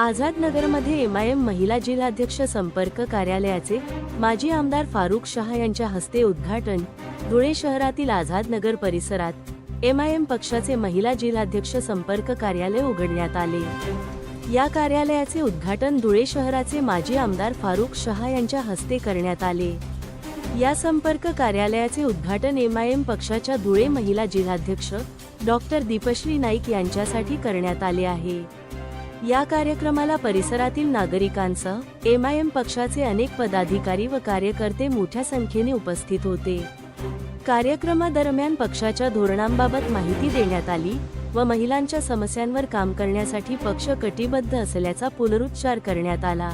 आझाद नगरमध्ये एम महिला जिल्हाध्यक्ष संपर्क कार्यालयाचे माजी आमदार फारुख शहा यांच्या हस्ते उद्घाटन. धुळे शहरातील आझाद नगर परिसरात एम पक्षाचे महिला जिल्हाध्यक्ष संपर्क कार्यालय उघडण्यात आले. या कार्यालयाचे उद्घाटन धुळे शहराचे माजी आमदार फारुख शहा यांच्या हस्ते करण्यात आले. या संपर्क कार्यालयाचे उद्घाटन एम आय एम पक्षाच्या धुळे महिला जिल्हाध्यक्ष डॉक्टर दीपश्री नाईक यांच्यासाठी करण्यात आले आहे. या कार्यक्रमाला परिसरातील नागरिकांसह एमआयएम पक्षाचे अनेक पदाधिकारी व कार्यकर्ते मोठ्या संख्येने उपस्थित होते. कार्यक्रमादरम्यान पक्षाच्या धोरणांबाबत माहिती देण्यात आली व महिलांच्या समस्यांवर काम करण्यासाठी पक्ष कटिबद्ध असल्याचा पुनरुच्चार करण्यात आला.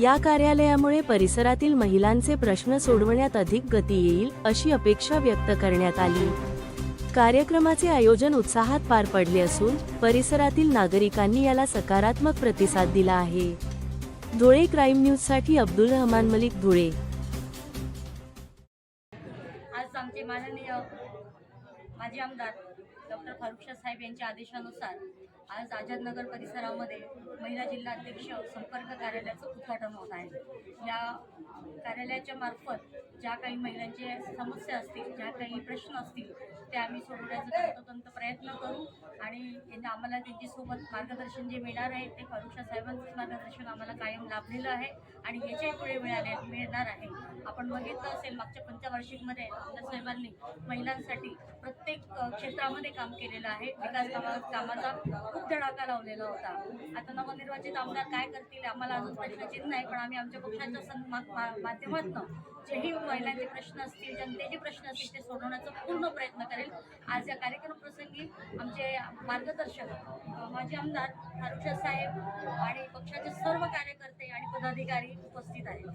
या कार्यालयामुळे परिसरातील महिलांचे प्रश्न सोडवण्यात अधिक गती येईल अशी अपेक्षा व्यक्त करण्यात आली. कार्यक्रमाचे आयोजन उत्साहात पार पडले असून परिसरातील नागरिकांनी याला सकारात्मक प्रतिसाद दिला आहे. धुळे क्राईम न्यूजसाठी अब्दुल रहमान मलिक धुळे. आज आमचे माननीय माजी आमदार डॉक्टर फारुखशा साहेब यांच्या आदेशानुसार आज आझादनगर परिसरामध्ये महिला जिल्हाध्यक्ष संपर्क कार्यालयाचं उद्घाटन होत आहे. या कार्यालयाच्या मार्फत ज्या काही महिलांच्या समस्या असतील ज्या काही प्रश्न असतील ते आम्ही सोडवण्याचा तंतोतंत प्रयत्न करू. आणि यांना आम्हाला त्यांच्यासोबत मार्गदर्शन जे मिळणार आहे ते फारुखशाह साहेबांचंच मार्गदर्शन आम्हाला कायम लाभलेलं आहे आणि याच्याही पुढे मिळाले मिळणार आहे. आपण बघितलं असेल मागच्या पंचवार्षिकमध्ये आमदार साहेबांनी महिलांसाठी प्रत्येक क्षेत्रामध्ये काम केलेलं आहे. विकास कामा कामाचा खूप धडाका लावलेला होता. आता नवनिर्वाचित आमदार काय करतील आम्हाला अजून प्रश्नचिन्ह नाही पण आम्ही आमच्या पक्षाच्या सं- माध्यमातून जेही महिलांचे प्रश्न असतील जनतेचे प्रश्न असतील ते सोडवण्याचा पूर्ण प्रयत्न करेल. आज या कार्यक्रम प्रसंगी मार्गदर्शक माझे माजी आमदार फारुखशाह साहेब आणि पक्षाचे सर्व कार्यकर्ते आणि पदाधिकारी उपस्थित आहेत.